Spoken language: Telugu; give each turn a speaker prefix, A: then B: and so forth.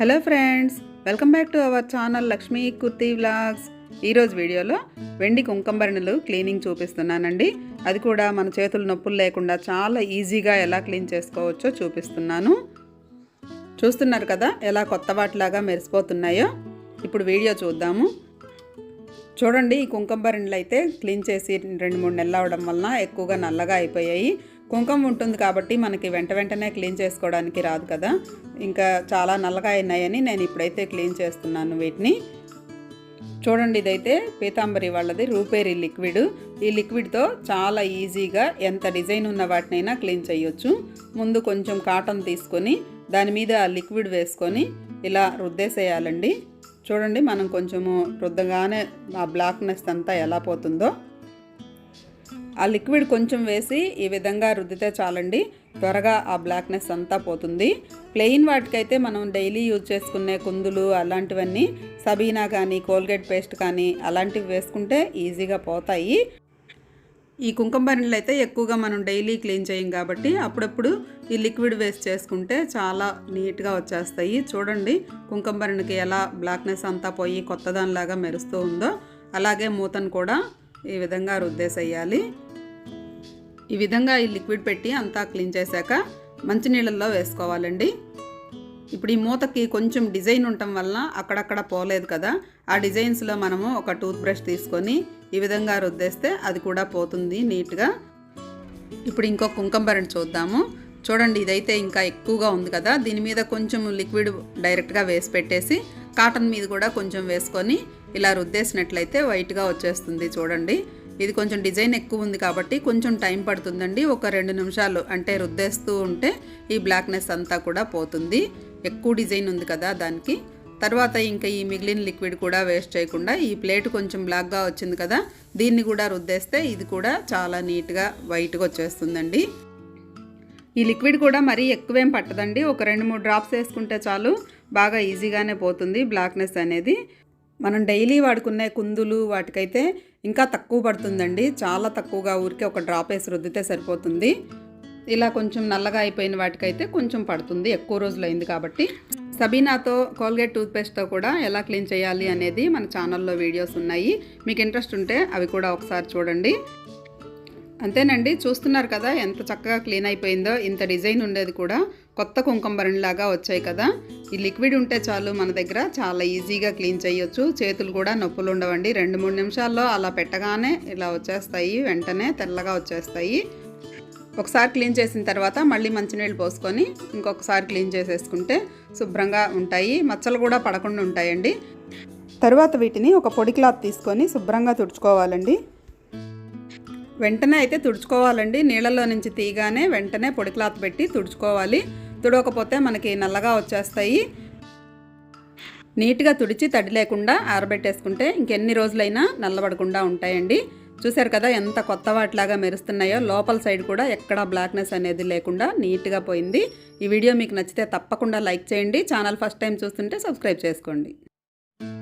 A: Hello friends welcome back to our channel Lakshmi Kurti vlogs. ఈరోజు వీడియోలో వెండి కుంకంబరిణలు క్లీనింగ్ చూపిస్తున్నానండి. అది కూడా మన చేతులు నొప్పులు లేకుండా చాలా ఈజీగా ఎలా క్లీన్ చేసుకోవచ్చో చూపిస్తున్నాను. చూస్తున్నారు కదా ఎలా కొత్త వాటిలాగా మెరిసిపోతున్నాయో? ఇప్పుడు వీడియో చూద్దాము. చూడండి ఈ కుంకంబరిణలు అయితే క్లీన్ చేసి రెండు మూడు నెలలు అవడం వలన ఎక్కువగా నల్లగా అయిపోయాయి. కుంకుమ ఉంటుంది కాబట్టి మనకి వెంట వెంటనే క్లీన్ చేసుకోవడానికి రాదు కదా. ఇంకా చాలా నల్లగా అయినాయని నేను ఇప్పుడైతే క్లీన్ చేస్తున్నాను వీటిని. చూడండి ఇదైతే పీతాంబరి వాళ్ళది రూపేరి లిక్విడ్. ఈ లిక్విడ్తో చాలా ఈజీగా ఎంత డిజైన్ ఉన్న వాటినైనా క్లీన్ చేయొచ్చు. ముందు కొంచెం కాటన్ తీసుకొని దాని మీద ఆ లిక్విడ్ వేసుకొని ఇలా రుద్దేసేయాలండి. చూడండి మనం కొంచెము రుద్దగానే ఆ బ్లాక్నెస్ అంతా ఎలా పోతుందో. ఆ లిక్విడ్ కొంచెం వేసి ఈ విధంగా రుద్దితే చాలండి. త్వరగా ఆ బ్లాక్నెస్ అంతా పోతుంది. ప్లెయిన్ వాటికైతే మనం డైలీ యూజ్ చేసుకునే కుందులు అలాంటివన్నీ సబీనా కానీ కోల్గేట్ పేస్ట్ కానీ అలాంటివి వేసుకుంటే ఈజీగా పోతాయి. ఈ కుంకుమ బర్రెలు అయితే ఎక్కువగా మనం డైలీ క్లీన్ చేయం కాబట్టి అప్పుడప్పుడు ఈ లిక్విడ్ వేస్ట్ చేసుకుంటే చాలా నీట్గా వచ్చేస్తాయి. చూడండి కుంకుమ ఎలా బ్లాక్నెస్ అంతా పోయి కొత్తదానిలాగా మెరుస్తూ ఉందో అలాగే మూతను కూడా ఈ విధంగా రుద్దేసేయాలి. ఈ విధంగా ఈ లిక్విడ్ పెట్టి అంతా క్లీన్ చేశాక మంచినీళ్ళల్లో వేసుకోవాలండి. ఇప్పుడు ఈ మూతకి కొంచెం డిజైన్ ఉండటం వలన అక్కడక్కడ పోలేదు కదా. ఆ డిజైన్స్లో మనము ఒక టూత్ బ్రష్ తీసుకొని ఈ విధంగా రుద్దేస్తే అది కూడా పోతుంది నీట్గా. ఇప్పుడు ఇంకో కుంకుమ చూద్దాము. చూడండి ఇదైతే ఇంకా ఎక్కువగా ఉంది కదా. దీని మీద కొంచెం లిక్విడ్ డైరెక్ట్గా వేసి పెట్టేసి కాటన్ మీద కూడా కొంచెం వేసుకొని ఇలా రుద్దేసినట్లయితే వైట్గా వచ్చేస్తుంది చూడండి. ఇది కొంచెం డిజైన్ ఎక్కువ ఉంది కాబట్టి కొంచెం టైం పడుతుందండి. ఒక రెండు నిమిషాలు అంటే రుద్దేస్తూ ఉంటే ఈ బ్లాక్నెస్ అంతా కూడా పోతుంది. ఎక్కువ డిజైన్ ఉంది కదా దానికి. తర్వాత ఇంకా ఈ మిగిలిన లిక్విడ్ కూడా వేస్ట్ చేయకుండా ఈ ప్లేట్ కొంచెం బ్లాక్గా వచ్చింది కదా దీన్ని కూడా రుద్దేస్తే ఇది కూడా చాలా నీట్గా వైట్గా వచ్చేస్తుందండి. ఈ లిక్విడ్ కూడా మరీ ఎక్కువేం పట్టదండి. ఒక రెండు మూడు డ్రాప్స్ వేసుకుంటే చాలు బాగా ఈజీగానే పోతుంది బ్లాక్నెస్ అనేది. మనం డైలీ వాడుకునే కుందులు వాటికైతే ఇంకా తక్కువ పడుతుందండి. చాలా తక్కువగా ఊరికే ఒక డ్రాప్ వేసి రుద్దితే సరిపోతుంది. ఇలా కొంచెం నల్లగా అయిపోయిన వాటికైతే కొంచెం పడుతుంది. ఎక్కువ రోజులు అయింది కాబట్టి. సబీనాతో కోల్గేట్ టూత్పేస్ట్తో కూడా ఎలా క్లీన్ చేయాలి అనేది మన ఛానల్లో వీడియోస్ ఉన్నాయి. మీకు ఇంట్రెస్ట్ ఉంటే అవి కూడా ఒకసారి చూడండి. అంతేనండి చూస్తున్నారు కదా ఎంత చక్కగా క్లీన్ అయిపోయిందో ఇంత డిజైన్ ఉండేది కూడా కొత్త కుంకుంబరణిలాగా వచ్చాయి కదా. ఈ లిక్విడ్ ఉంటే చాలు మన దగ్గర చాలా ఈజీగా క్లీన్ చేయొచ్చు చేతులు కూడా నొప్పులు ఉండవండి. రెండు మూడు నిమిషాల్లో అలా పెట్టగానే ఇలా వచ్చేస్తాయి వెంటనే తెల్లగా వచ్చేస్తాయి. ఒకసారి క్లీన్ చేసిన తర్వాత మళ్ళీ మంచినీళ్ళు పోసుకొని ఇంకొకసారి క్లీన్ చేసేసుకుంటే శుభ్రంగా ఉంటాయి మచ్చలు కూడా పడకుండా ఉంటాయండి. తర్వాత వీటిని ఒక పొడి క్లాత్ తీసుకొని శుభ్రంగా తుడుచుకోవాలండి. వెంటనే అయితే తుడుచుకోవాలండి. నీళ్ళలో నుంచి తీగానే వెంటనే పొడి క్లాత్ పెట్టి తుడుచుకోవాలి. తుడవకపోతే మనకి నల్లగా వచ్చేస్తాయి. నీట్గా తుడిచి తడి లేకుండా ఆరబెట్టేసుకుంటే ఇంకెన్ని రోజులైనా నల్లబడకుండా ఉంటాయండి. చూశారు కదా ఎంత కొత్త వాటిలాగా మెరుస్తున్నాయో. లోపల సైడ్ కూడా ఎక్కడా బ్లాక్నెస్ అనేది లేకుండా నీట్గా పోయింది. ఈ వీడియో మీకు నచ్చితే తప్పకుండా లైక్ చేయండి. ఛానల్ ఫస్ట్ టైం చూస్తుంటే సబ్స్క్రైబ్ చేసుకోండి.